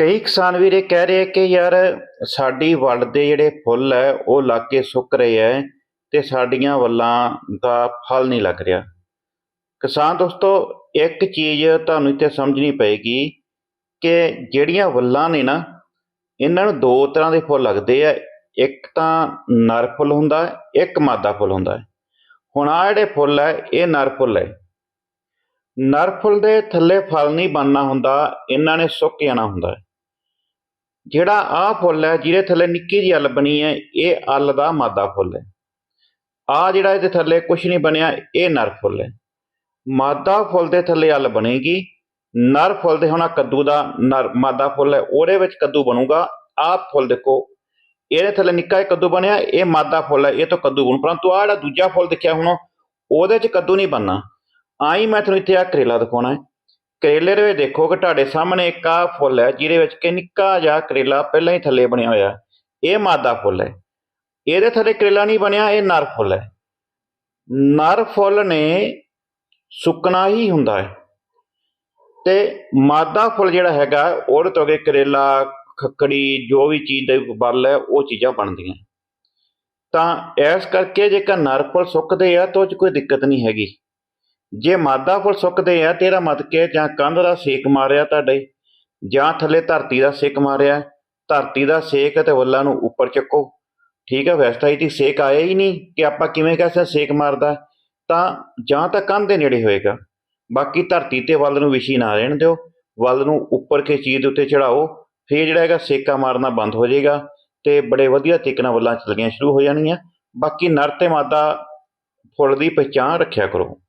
ਕਈ ਕਿਸਾਨ ਵੀਰ ਇਹ ਕਹਿ ਰਹੇ ਕਿ ਯਾਰ ਸਾਡੀ ਵੱਲ ਦੇ ਜਿਹੜੇ ਫੁੱਲ ਹੈ, ਉਹ ਲੱਗ ਕੇ ਸੁੱਕ ਰਹੇ ਹੈ ਤੇ ਸਾਡੀਆਂ ਵੱਲਾਂ ਦਾ ਫਲ ਨਹੀਂ ਲੱਗ ਰਿਹਾ। ਕਿਸਾਨ ਦੋਸਤੋ, ਇੱਕ ਚੀਜ਼ ਤੁਹਾਨੂੰ ਇੱਥੇ ਸਮਝਣੀ ਪਏਗੀ ਕਿ ਜਿਹੜੀਆਂ ਵੱਲਾਂ ਨੇ ਨਾ, ਇਹਨਾਂ ਨੂੰ ਦੋ ਤਰ੍ਹਾਂ ਦੇ ਫੁੱਲ ਲੱਗਦੇ ਆ। ਇੱਕ ਤਾਂ ਨਰ ਫੁੱਲ ਹੁੰਦਾ, ਇੱਕ ਮਾਦਾ ਫੁੱਲ ਹੁੰਦਾ। ਹੁਣ ਆ ਜਿਹੜੇ ਫੁੱਲ ਹੈ, ਇਹ ਨਰ ਫੁੱਲ ਹੈ। ਨਰ ਫੁੱਲ ਦੇ ਥੱਲੇ ਫਲ ਨਹੀਂ ਬਣਨਾ ਹੁੰਦਾ, ਇਹਨਾਂ ਨੇ ਸੁੱਕ ਜਾਣਾ ਹੁੰਦਾ ਹੈ। ਜਿਹੜਾ ਆਹ ਫੁੱਲ ਹੈ, ਜਿਹਦੇ ਥੱਲੇ ਨਿੱਕੀ ਜਿਹੀ ਅੱਲ ਬਣੀ ਹੈ, ਇਹ ਅੱਲ ਦਾ ਮਾਦਾ ਫੁੱਲ ਹੈ। ਆ ਜਿਹੜਾ ਇਹਦੇ ਥੱਲੇ ਕੁਝ ਨਹੀਂ ਬਣਿਆ, ਇਹ ਨਰ ਫੁੱਲ ਹੈ। ਮਾਦਾ ਫੁੱਲ ਦੇ ਥੱਲੇ ਅੱਲ ਬਣੇਗੀ, ਨਰ ਫੁੱਲ ਦੇ ਹੋਣਾ ਕੱਦੂ ਦਾ ਨਰ, ਮਾਦਾ ਫੁੱਲ ਹੈ, ਉਹਦੇ ਵਿੱਚ ਕੱਦੂ ਬਣੂਗਾ। ਆਹ ਫੁੱਲ ਦੇਖੋ, ਇਹਦੇ ਥੱਲੇ ਨਿੱਕਾ ਜਿਹਾ ਕੱਦੂ ਬਣਿਆ, ਇਹ ਮਾਦਾ ਫੁੱਲ ਹੈ, ਇਹ ਤੋਂ ਕੱਦੂ ਬਣੂ। ਪਰੰਤੂ ਆਹ ਜਿਹੜਾ ਦੂਜਾ ਫੁੱਲ ਦੇਖਿਆ ਹੁਣ, ਉਹਦੇ 'ਚ ਕੱਦੂ ਨਹੀਂ ਬਣਨਾ। ਆਈ ਮੈਂ ਤੁਹਾਨੂੰ ਇੱਥੇ ਆ ਕਰੇਲਾ ਦਿਖਾਉਣਾ ਹੈ। ਕਰੇਲੇ ਦੇ ਵਿੱਚ ਦੇਖੋ ਕਿ ਤੁਹਾਡੇ ਸਾਹਮਣੇ ਇੱਕ ਆ ਫੁੱਲ ਹੈ, ਜਿਹਦੇ ਵਿੱਚ ਕਿ ਨਿੱਕਾ ਜਿਹਾ ਕਰੇਲਾ ਪਹਿਲਾਂ ਹੀ ਥੱਲੇ ਬਣਿਆ ਹੋਇਆ ਇਹ ਮਾਦਾ ਫੁੱਲ ਹੈ। ਇਹਦੇ ਥੱਲੇ ਕਰੇਲਾ ਨਹੀਂ ਬਣਿਆ, ਇਹ ਨਰ ਫੁੱਲ ਹੈ। ਨਰ ਫੁੱਲ ਨੇ ਸੁੱਕਣਾ ਹੀ ਹੁੰਦਾ ਹੈ। ਤੇ ਮਾਦਾ ਫੁੱਲ ਜਿਹੜਾ ਹੈਗਾ, ਉਹਦੇ ਤੋਂ ਅੱਗੇ ਕਰੇਲਾ, ਖੱਕੜੀ, ਜੋ ਵੀ ਚੀਜ਼ ਦਾ ਬਲ ਹੈ, ਉਹ ਚੀਜ਼ਾਂ ਬਣਦੀਆਂ। ਤਾਂ ਇਸ ਕਰਕੇ ਜੇਕਰ ਨਰ ਫੁੱਲ ਸੁੱਕਦੇ ਆ, ਤਾਂ ਉਹ 'ਚ ਕੋਈ ਦਿੱਕਤ ਨਹੀਂ ਹੈਗੀ। ਜੇ ਮਾਦਾ ਫੁੱਲ ਸੁੱਕਦੇ ਆ, ਤੇਰਾ ਮਤ ਕੇ ਜਾਂ ਕੰਧ ਦਾ ਸੇਕ ਮਾਰਿਆ ਤੁਹਾਡੇ। ਜਾਂ ਥੱਲੇ ਧਰਤੀ ਦਾ ਸੇਕ ਮਾਰਿਆ? ਧਰਤੀ ਦਾ ਸੇਕ ਤੇ ਵੱਲਾਂ ਨੂੰ ਉੱਪਰ ਚੱਕੋ। ਠੀਕ ਹੈ ਵੈਸਟ ਆਈ ਸੇਕ ਆਇਆ ਹੀ ਨਹੀਂ ਕਿ ਆਪਾਂ ਕਿਵੇਂ ਕਹਿ ਸਕਦੇ ਸੇਕ ਮਾਰਦਾ। ਤਾਂ ਜਾਂ ਤਾਂ ਕੰਧ ਦੇ ਨੇੜੇ ਹੋਏਗਾ। ਬਾਕੀ ਧਰਤੀ ਤੇ ਵੱਲ ਨੂੰ ਵਿਸ਼ੀ ਨਾ ਰਹਿਣ ਦਿਓ। ਵੱਲ ਨੂੰ ਉੱਪਰ ਕੇ ਚੀਜ਼ ਦੇ ਉੱਤੇ ਚੜਾਓ। ਫਿਰ ਜਿਹੜਾ ਹੈਗਾ ਸੇਕਾ ਮਾਰਨਾ ਬੰਦ ਹੋ ਜਾਏਗਾ ਤੇ ਬੜੇ ਵਧੀਆ ਤਰੀਕੇ ਨਾਲ ਵੱਲਾਂ ਚੱਲਣੀਆਂ ਸ਼ੁਰੂ ਹੋ ਜਾਣਗੀਆਂ ਬਾਕੀ ਨਰ ਤੇ ਮਾਦਾ ਫੁੱਲ ਦੀ ਪਛਾਣ ਰੱਖਿਆ ਕਰੋ।